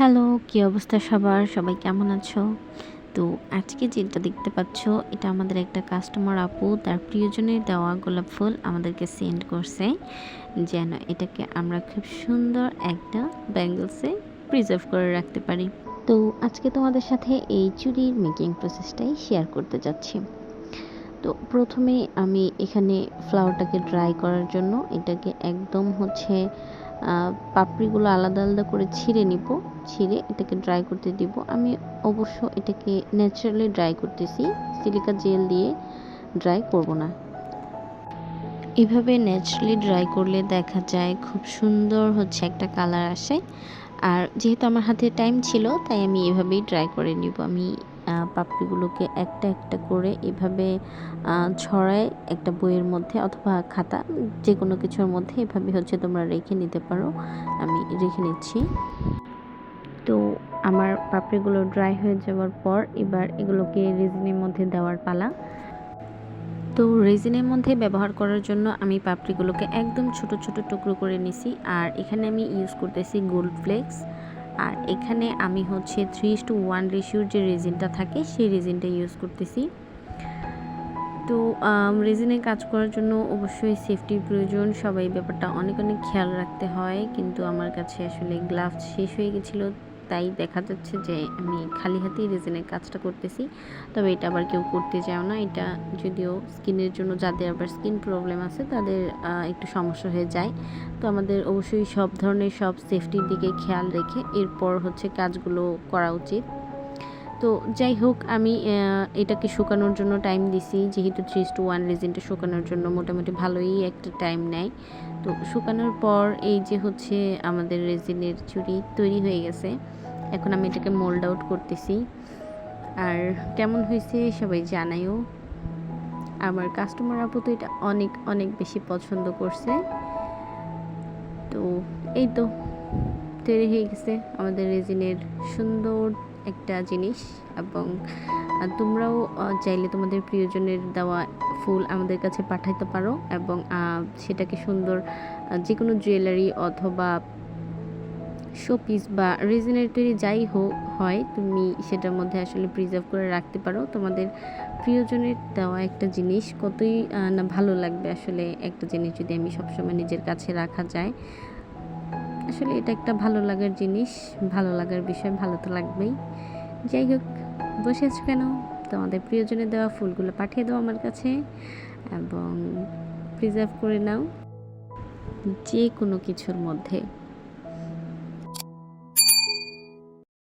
Hello, কী অবস্থা সবার? সবাই কেমন আছো? তো আজকে যেটা দেখতে পাচ্ছ, এটা আমাদের একটা কাস্টমার আপু, তার প্রিয়জনের দেওয়া গোলাপ ফুল আমাদেরকে সেন্ড করছে। যেন এটাকে আমরা খুব সুন্দর একটা ব্যাঙ্গলসে প্রিজার্ভ করে রাখতে পারি। তো আজকে তোমাদের সাথে এই চুরির মেকিং প্রসেসটাই শেয়ার করতে যাচ্ছি। তো প্রথমে আমি এখানে ফ্লাওয়ারটাকে ড্রাই করার জন্য এটাকে একদম হচ্ছে পাপড়িগুলো আলাদা আলাদা করে ছিঁড়ে নিব, ছিঁড়ে এটাকে ড্রাই করতে দিব। আমি অবশ্য এটাকে ন্যাচারালি ড্রাই করতেছি সিলিকা জেল দিয়ে ড্রাই করব না। এভাবে ন্যাচারালি ড্রাই করলে দেখা যায় খুব সুন্দর হচ্ছে একটা কালার আসে। আর যেহেতু আমার হাতে টাইম ছিল, তাই আমি এভাবেই ড্রাই করে নিব। আমি পাপড়িগুলোকে একটা একটা করে এভাবে ছড়ায় একটা বইয়ের মধ্যে অথবা খাতা যে কোনো কিছুর মধ্যে এভাবে হচ্ছে তোমরা রেখে নিতে পারো। আমি রেখে নিচ্ছি। তো আমার পাপড়িগুলো ড্রাই হয়ে যাওয়ার পর এবার এগুলোকে রেজিনের মধ্যে দেওয়ার পালা। তো রেজিনের মধ্যে ব্যবহার করার জন্য আমি পাপড়িগুলোকে একদম ছোট ছোট টুকরো করে নিছি। আর এখানে আমি ইউজ করতেছি গোল্ড ফ্লেক্স আর এখানে আমি হচ্ছে থ্রি টু ওয়ান রেশিওর যে রেজিনটা থাকে, সেই রেজিনটা ইউজ করতেছি। তো রেজিনে কাজ করার জন্য অবশ্যই সেফটির প্রয়োজন। সবাই ব্যাপারটা অনেক অনেক খেয়াল রাখতে হয়। কিন্তু আমার কাছে আসলে গ্লাভস শেষ হয়ে গেছিল। তাই দেখা যাচ্ছে যে আমি খালি হাতেই রেজিনের কাজটা করতেছি। তবে এটা আবার কেউ করতে চাও না। এটা যদিও স্কিনের জন্য যাদের আবার স্কিন প্রবলেম আছে, তাদের একটু সমস্যা হয়ে যায়। তো আমাদের অবশ্যই সব ধরনের সব সেফটির দিকে খেয়াল রেখে এরপর হচ্ছে কাজগুলো করা উচিত। তো যাই হোক, আমি এটাকে শুকানোর জন্য টাইম দিছি। যেহেতু থ্রি টু ওয়ান রেজিনটা শুকানোর জন্য মোটামুটি ভালোই একটা টাইম নেয়। তো শুকানোর পর এই যে হচ্ছে আমাদের রেজিনের চুড়ি তৈরি হয়ে গেছে। এখন আমি এটাকে মোল্ড আউট করতেছি। আর কেমন হয়েছে সবাই জানাইও আমার কাস্টমার আপু তো এটা অনেক অনেক বেশি পছন্দ করছে। তো এই তো। তৈরি হয়ে গেছে আমাদের রেজিনের সুন্দর একটা জিনিস এবং তোমরাও চাইলে তোমাদের প্রিয়জনের দেওয়া ফুল আমাদের কাছে পাঠাইতে পারো এবং সেটাকে সুন্দর যে কোনো জুয়েলারি অথবা শোপিস বা রেজিনের তৈরি যাই হোক হয়, তুমি সেটার মধ্যে আসলে প্রিজার্ভ করে রাখতে পারো। তোমাদের প্রিয়জনের দেওয়া একটা জিনিস, কতই না ভালো লাগবে আসলে একটা জিনিস যদি আমি সবসময় নিজের কাছে রাখা যায়। আসলে এটা একটা ভালো লাগার জিনিস, ভালো লাগার বিষয়, ভালো তো লাগবেই। যাই হোক, বসে আছো কেন? তোমাদের প্রিয়জনের দেওয়া ফুলগুলো পাঠিয়ে দাও আমার কাছে এবং প্রিজার্ভ করে নাও। যে কোনো কিছুর মধ্যে।